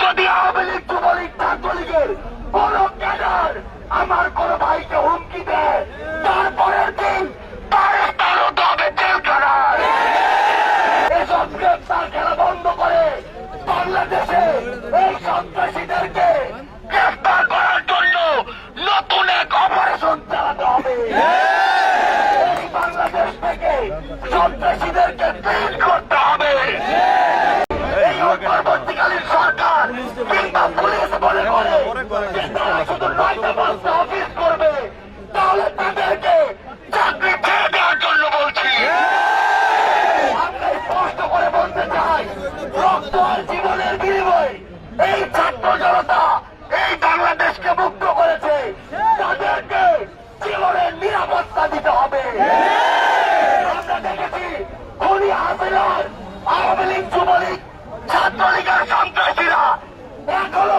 যদি আওয়ামী লীগ যুবলীগ ছাত্রলীগের কোন ক্যাডার আমার কোন ভাইকে হুমকি দেয় তাহলে তাদেরকে চাকরি করে বলতে চাই রক্ত আর জীবনের বিনিময় এই ছাত্র জনতা এই বাংলাদেশকে মুক্ত করেছে তাদেরকে জীবনের নিরাপত্তা দিতে হবে আমরা দেখেছি খুনি হাসিনার আওয়ামী লীগ যুবলীগ ছাত্রলীগের সন্ত্রাসীরা এখনও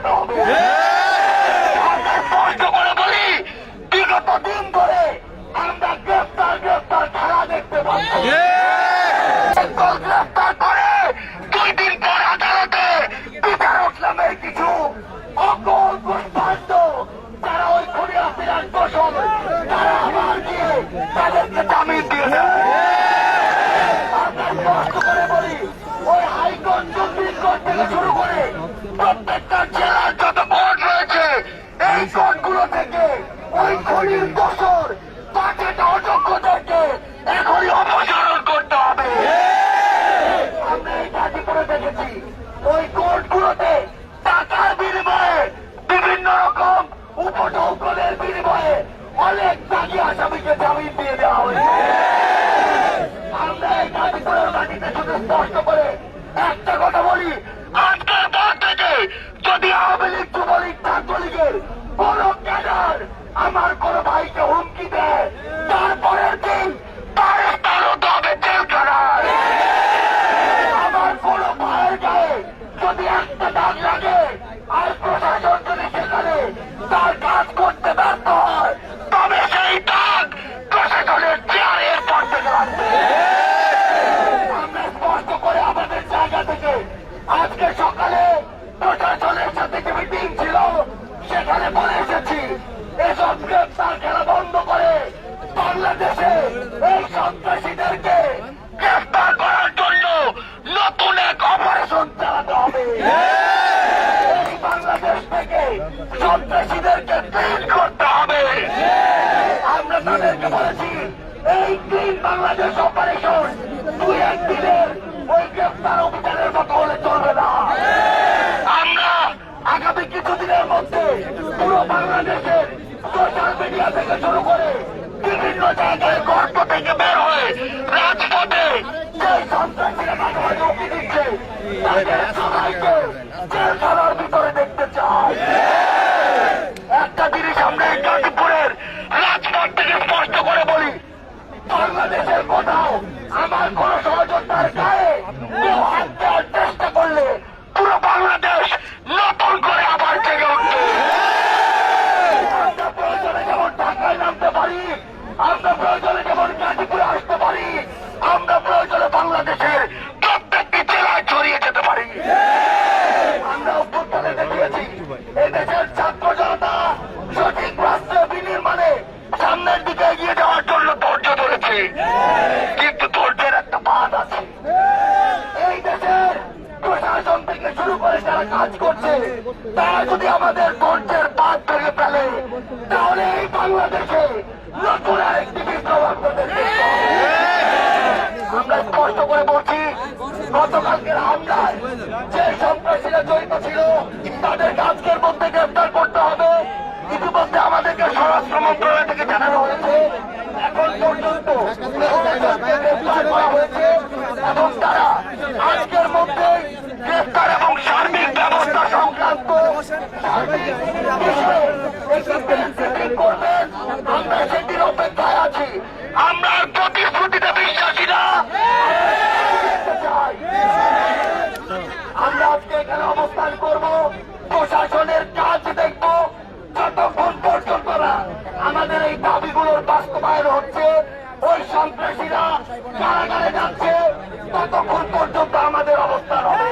এখনই অপসারণ করতে হবে। আমরা দেখেছি, ওই কোর্টগুলোতে টাকার বিনিময়ে বিভিন্ন রকম উপঢৌকনের বিনিময়ে অনেক দাগি আসামিকে জামিন দিয়ে দেওয়া হয়েছে। আমরা এই গাজীপুরের মাটিতে শুধু স্পষ্ট করে একটা বাংলাদেশে এই সন্ত্রাসীদেরকে গ্রেপ্তার করার জন্য নতুন এক অপারেশন চালাতে হবে। বাংলাদেশ থেকে সন্ত্রাসীদেরকে ক্লিন করতে হবে। আমরা তাদেরকে বলেছি, এই ক্লিন বাংলাদেশ অপারেশন দুই একদিনের ওই গ্রেফতার অভিযানের মতো হলে চলবে না। আমরা আগামী কিছুদিনের মধ্যে পুরো বাংলাদেশের সোশ্যাল মিডিয়া থেকে শুরু করে বিভিন্ন করে যারা কাজ করছে, তারা যদি আমাদের ধৈর্যের বাদ ভেঙে ফেলে, তাহলে এই বাংলাদেশে নতুন আরেকটি বিপ্লব। আমরা স্পষ্ট করে বলছি, গতকালকের হামলায় যে সন্ত্রাসীরা জড়িত ছিল, তাদেরকে আজকের মধ্যে গ্রেফতার করতে হবে ইতিমধ্যে আমাদেরকে স্বরাষ্ট্র আমরা সেটির অপেক্ষায় আছি। আমরা প্রতিশ্রুতিতে বিশ্বাসী আমরা অবস্থান করব। প্রশাসনের কাজ দেখব। যতক্ষণ পর্যন্ত না আমাদের এই দাবিগুলোর বাস্তবায়ন হচ্ছে, ওই সন্ত্রাসীরা কারাগারে যাচ্ছে, ততক্ষণ পর্যন্ত আমাদের অবস্থান হবে